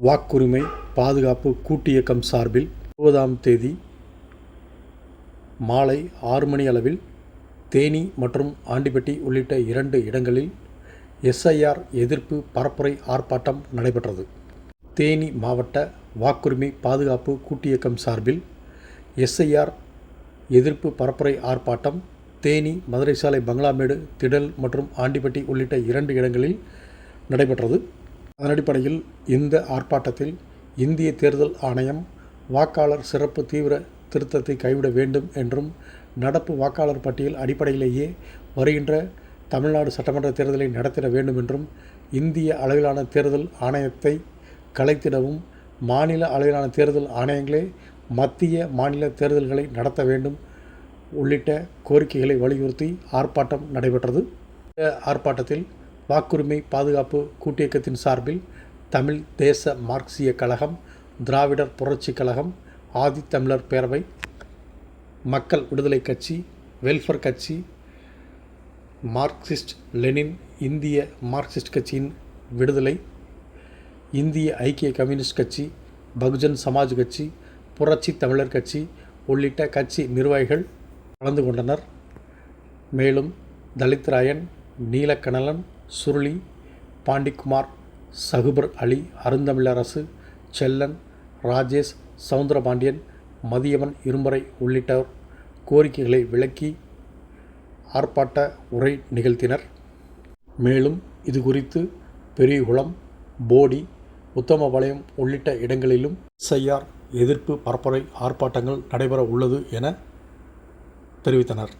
வாக்குரிமை பாதுகாப்பு கூட்டியக்கம் சார்பில் இருபதாம் தேதி மாலை ஆறு மணி அளவில் தேனி மற்றும் ஆண்டிப்பட்டி உள்ளிட்ட இரண்டு இடங்களில் எஸ்ஐஆர் எதிர்ப்பு பரப்புரை ஆர்ப்பாட்டம் நடைபெற்றது. தேனி மாவட்ட வாக்குரிமை பாதுகாப்பு கூட்டியக்கம் சார்பில் எஸ்ஐஆர் எதிர்ப்பு பரப்புரை ஆர்ப்பாட்டம் தேனி மதுரை சாலை பங்களாமேடு திடல் மற்றும் ஆண்டிப்பட்டி உள்ளிட்ட இரண்டு இடங்களில் நடைபெற்றது. அதன் அடிப்படையில் இந்த ஆர்ப்பாட்டத்தில் இந்திய தேர்தல் ஆணையம் வாக்காளர் சிறப்பு தீவிர திருத்தத்தை கைவிட வேண்டும் என்றும் நடப்பு வாக்காளர் பட்டியல் அடிப்படையிலேயே வருகின்ற தமிழ்நாடு சட்டமன்ற தேர்தலை நடத்திட வேண்டும் என்றும் இந்திய அளவிலான தேர்தல் ஆணையத்தை கலைத்திடவும் மாநில அளவிலான தேர்தல் ஆணையங்களே மத்திய மாநில தேர்தல்களை நடத்த வேண்டும் உள்ளிட்ட கோரிக்கைகளை வலியுறுத்தி ஆர்ப்பாட்டம் நடைபெற்றது. இந்த ஆர்ப்பாட்டத்தில் வாக்குரிமை பாதுகாப்பு கூட்டியக்கத்தின் சார்பில் தமிழ் தேச மார்க்சிய கழகம் திராவிடர் புரட்சிக் கழகம் ஆதித்தமிழர் பேரவை மக்கள் விடுதலை கட்சி வெல்ஃபேர் கட்சி மார்க்சிஸ்ட் லெனின் இந்திய மார்க்சிஸ்ட் கட்சியின் விடுதலை இந்திய ஐக்கிய கம்யூனிஸ்ட் கட்சி பகுஜன் சமாஜ் கட்சி புரட்சி தமிழர் கட்சி உள்ளிட்ட கட்சி நிர்வாகிகள் கலந்து கொண்டனர். மேலும் தலித்ராயன் நீலக்கணலன் சுருளி பாண்டிக்குமார் சகுபர் அலி அருந்தமிழரசு செல்லன் ராஜேஷ் சவுந்தரபாண்டியன் மதியவன் இரும்பறை உள்ளிட்டோர் கோரிக்கைகளை விளக்கி ஆர்ப்பாட்ட உரை நிகழ்த்தினர். மேலும் இது குறித்து பெரியகுளம் போடி உத்தமபாளையம் உள்ளிட்ட இடங்களிலும் எஸ்ஐஆர் எதிர்ப்பு பரப்புரை ஆர்ப்பாட்டங்கள் நடைபெற உள்ளது என தெரிவித்தனர்.